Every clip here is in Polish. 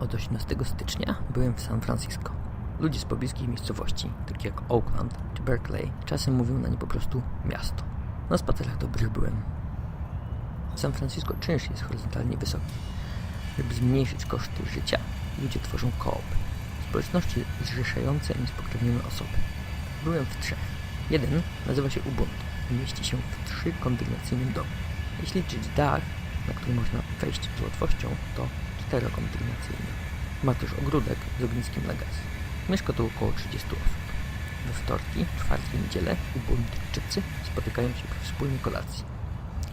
Od 18 stycznia byłem w San Francisco. Ludzie z pobliskich miejscowości, takie jak Oakland czy Berkeley, czasem mówią na nie po prostu miasto. Na spacerach dobrych byłem. W San Francisco czynsz jest horyzontalnie wysoki. Żeby zmniejszyć koszty życia, ludzie tworzą koopy. Społeczności zrzeszające niespokrewnione osoby. Byłem w trzech. Jeden nazywa się Ubuntu i mieści się w trzykondygnacyjnym domu. Jeśli liczyć dach, na który można wejść z łatwością, to czterokondygnacyjny. Ma też ogródek z ogniskiem na gaz. Mieszka tu około 30 osób. We wtorki, czwartki niedzielę Ubuntczycy spotykają się przy wspólnej kolacji.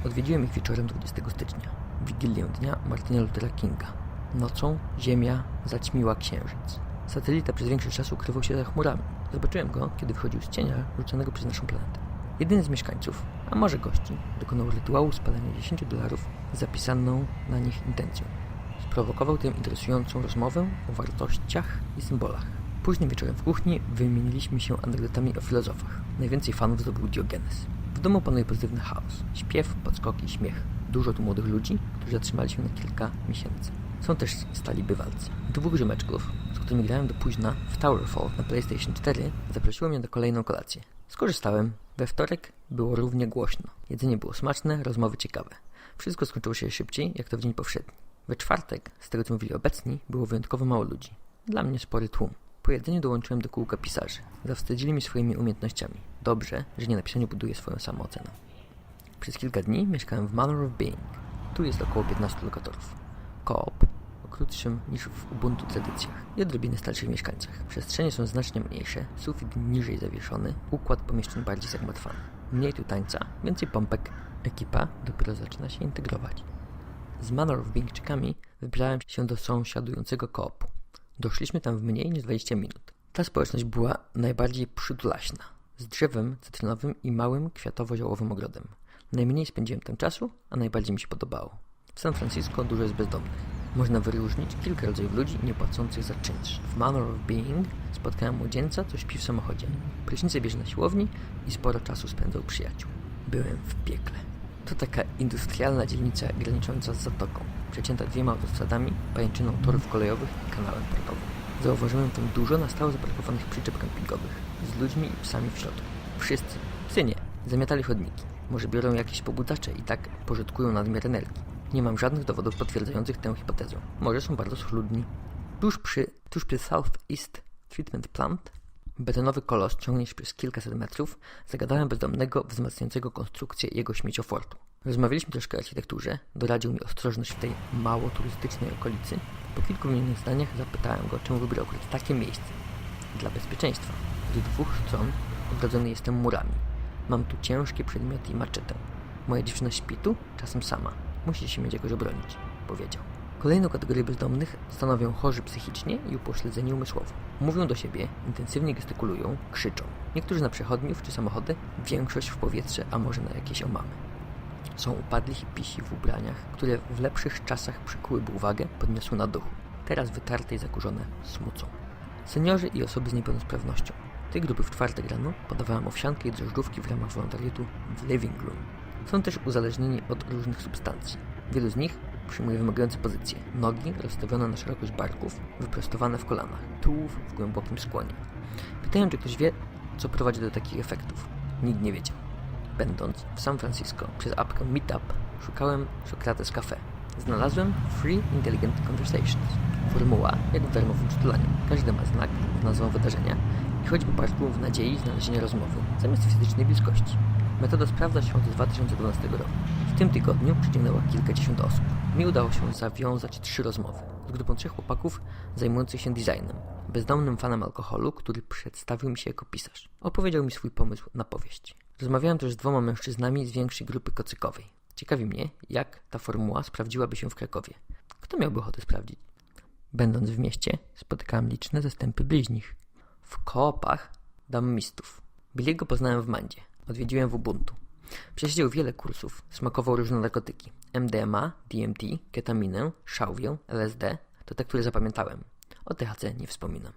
Odwiedziłem ich wieczorem 20 stycznia, wigilię dnia Martina Luthera Kinga. Nocą ziemia zaćmiła księżyc. Satelita przez większość czasu ukrywał się za chmurami. Zobaczyłem go, kiedy wychodził z cienia rzuconego przez naszą planetę. Jedyny z mieszkańców, a może gości, dokonał rytuału spalania 10 dolarów zapisaną na nich intencją. Sprowokował tym interesującą rozmowę o wartościach i symbolach. Późnym wieczorem w kuchni wymieniliśmy się anegdotami o filozofach. Najwięcej fanów zdobył Diogenes. W domu panuje pozytywny chaos. Śpiew, podskoki, śmiech. Dużo tu młodych ludzi, którzy zatrzymali się na kilka miesięcy. Są też stali bywalcy. Dwóch ziomeczków, z którymi grałem do późna w Towerfall na PlayStation 4, zaprosiło mnie na kolejną kolację. Skorzystałem. We wtorek było równie głośno. Jedzenie było smaczne, rozmowy ciekawe. Wszystko skończyło się szybciej, jak to w dzień powszedni. We czwartek, z tego co mówili obecni, było wyjątkowo mało ludzi. Dla mnie spory tłum. Po jedzeniu dołączyłem do kółka pisarzy. Zawstydzili mi swoimi umiejętnościami. Dobrze, że nie na pisaniu buduję swoją samoocenę. Przez kilka dni mieszkałem w Manor of Being. Tu jest około 15 lokatorów. Koop o krótszym niż w Ubuntu tradycjach i odrobinę starszych mieszkańcach. Przestrzenie są znacznie mniejsze, sufit niżej zawieszony, układ pomieszczeń bardziej zagmatwany. Mniej tu tańca, więcej pompek. Ekipa dopiero zaczyna się integrować. Z Manor of Beingczykami wybrałem się do sąsiadującego koopu. Doszliśmy tam w mniej niż 20 minut. Ta społeczność była najbardziej przytulaśna, z drzewem cytrynowym i małym kwiatowo-ziołowym ogrodem. Najmniej spędziłem tam czasu, a najbardziej mi się podobało. W San Francisco dużo jest bezdomnych. Można wyróżnić kilka rodzajów ludzi niepłacących za czynsz. W Manor of Being spotkałem młodzieńca, co śpi w samochodzie. Prysznicę bierze na siłowni i sporo czasu spędzał przyjaciół. Byłem w piekle. To taka industrialna dzielnica granicząca z zatoką, przecięta dwiema autostradami, pajęczyną torów kolejowych i kanałem portowym. Zauważyłem tam dużo na stałe zaparkowanych przyczep kempingowych, z ludźmi i psami w środku. Wszyscy, psy nie, zamiatali chodniki. Może biorą jakieś pobudzacze i tak pożytkują nadmiar energii. Nie mam żadnych dowodów potwierdzających tę hipotezę. Może są bardzo schludni. Tuż przy, tuż przy Southeast Treatment Plant Betonowy kolos ciągnie się przez kilkaset metrów, zagadałem bezdomnego wzmacniającego konstrukcję jego śmieciofortu. Rozmawialiśmy troszkę o architekturze, doradził mi ostrożność w tej mało turystycznej okolicy. Po kilku minutach zdaniach zapytałem go, czemu wybrał akurat takie miejsce. Dla bezpieczeństwa. Z dwóch stron ogrodzony jestem murami. Mam tu ciężkie przedmioty i maczetę. Moja dziewczyna śpi tu, czasem sama. Musi się mieć jakoś obronić, powiedział. Kolejną kategorię bezdomnych stanowią chorzy psychicznie i upośledzeni umysłowo. Mówią do siebie, intensywnie gestykulują, krzyczą. Niektórzy na przechodniów czy samochody, większość w powietrze, a może na jakieś omamy. Są upadli hipisi w ubraniach, które w lepszych czasach przykułyby uwagę, podniosły na duchu. Teraz wytarte i zakurzone smucą. Seniorzy i osoby z niepełnosprawnością. Tej grupy w czwartek rano podawałem owsiankę i drożdżówki w ramach wolontariatu w Living Room. Są też uzależnieni od różnych substancji. Wielu z nich przyjmuje wymagające pozycje. Nogi rozstawione na szerokość barków, wyprostowane w kolanach, tułów w głębokim skłonie. Pytałem, czy ktoś wie, co prowadzi do takich efektów. Nikt nie wiedział. Będąc w San Francisco przez apkę Meetup, szukałem Socrates Cafe. Znalazłem Free Intelligent Conversations. Formuła jak w darmowym przytulaniu. Każdy ma znak nazwą wydarzenia i po parku w nadziei znalezienia rozmowy, zamiast fizycznej bliskości. Metoda sprawdza się od 2012 roku. W tym tygodniu przyciągnęła kilkadziesiąt osób. Mi udało się zawiązać trzy rozmowy z grupą trzech chłopaków zajmujących się designem, bezdomnym fanem alkoholu, który przedstawił mi się jako pisarz. Opowiedział mi swój pomysł na powieść. Rozmawiałem też z dwoma mężczyznami z większej grupy kocykowej. Ciekawi mnie, jak ta formuła sprawdziłaby się w Krakowie. Kto miałby ochotę sprawdzić? Będąc w mieście, spotykałem liczne zastępy bliźnich. W koopach mistów. Billiego poznałem w Mandzie. Odwiedziłem w Ubuntu. Przesiedział wiele kursów, smakował różne narkotyki. MDMA, DMT, ketaminę, szałwię, LSD to te, które zapamiętałem. O THC nie wspominam.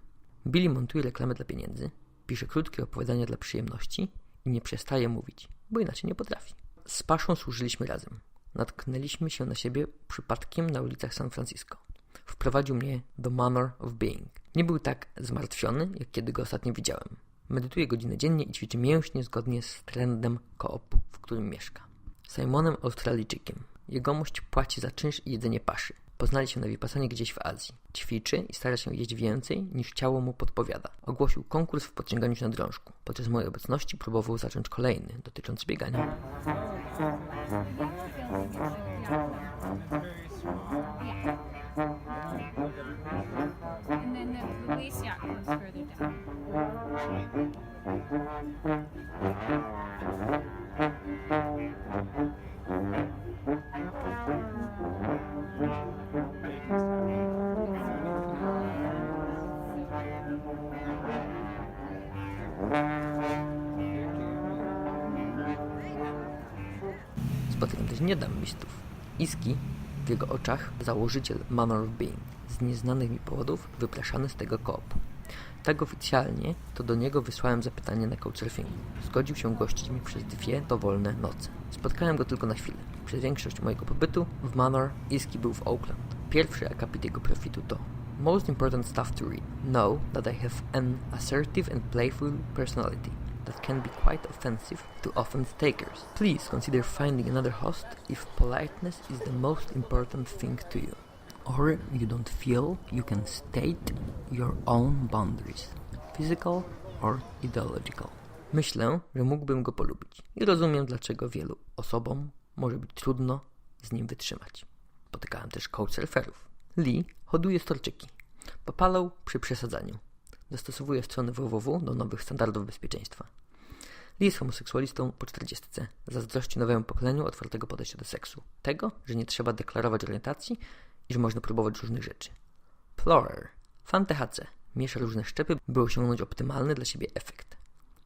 Billy montuje reklamy dla pieniędzy, pisze krótkie opowiadania dla przyjemności i nie przestaje mówić, bo inaczej nie potrafi. Z Paszą służyliśmy razem. Natknęliśmy się na siebie przypadkiem na ulicach San Francisco. wprowadził mnie do Manor of Being. Nie był tak zmartwiony, jak kiedy go ostatnio widziałem. Medytuje godzinę dziennie i ćwiczy mięśnie zgodnie z trendem koopu, w którym mieszka. Simonem Australijczykiem. Jegomość płaci za czynsz i jedzenie paszy. Poznali się na Vipassanie gdzieś w Azji. Ćwiczy i stara się jeść więcej niż ciało mu podpowiada. Ogłosił konkurs w podciąganiu się na drążku. Podczas mojej obecności próbował zacząć kolejny, dotyczący biegania. And then the, goes further down. Spotykam też niedamistów. Iski, w jego oczach założyciel Manor of Being, z nieznanych mi powodów wypraszany z tego koopu. Tak oficjalnie, to do niego wysłałem zapytanie na Couchsurfingu. Zgodził się gościć mi przez dwie dowolne noce. Spotkałem go tylko na chwilę. Przez większość mojego pobytu w Manor Iski był w Oakland. Pierwszy akapit jego profitu to Most important stuff to read. Know that I have an assertive and playful personality that can be quite offensive to offense takers. Please consider finding another host if politeness is the most important thing to you. Or you don't feel you can state your own boundaries, physical or ideological. Myślę, że mógłbym go polubić i rozumiem, dlaczego wielu osobom może być trudno z nim wytrzymać. Spotykałem też couchsurferów. Lee hoduje storczyki. Popalał przy przesadzaniu. Dostosowuje strony www do nowych standardów bezpieczeństwa. Lee jest homoseksualistą po 40. Zazdrości nowemu pokoleniu otwartego podejścia do seksu. Tego, że nie trzeba deklarować orientacji i że można próbować różnych rzeczy. Plorer. Fan THC. Miesza różne szczepy, by osiągnąć optymalny dla siebie efekt.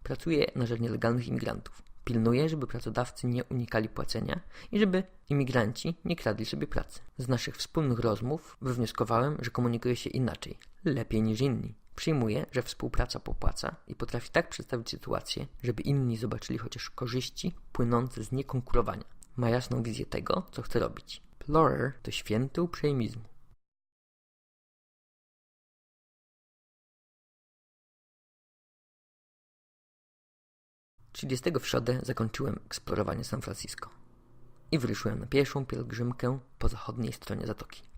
Pracuje na rzecz nielegalnych imigrantów. Pilnuje, żeby pracodawcy nie unikali płacenia i żeby imigranci nie kradli sobie pracy. Z naszych wspólnych rozmów wywnioskowałem, że komunikuje się inaczej, lepiej niż inni. Przyjmuje, że współpraca popłaca i potrafi tak przedstawić sytuację, żeby inni zobaczyli chociaż korzyści płynące z niekonkurowania. Ma jasną wizję tego, co chce robić. Plorer to święty uprzejmizmu. 30 w środę zakończyłem eksplorowanie San Francisco i wyruszyłem na pierwszą pielgrzymkę po zachodniej stronie zatoki.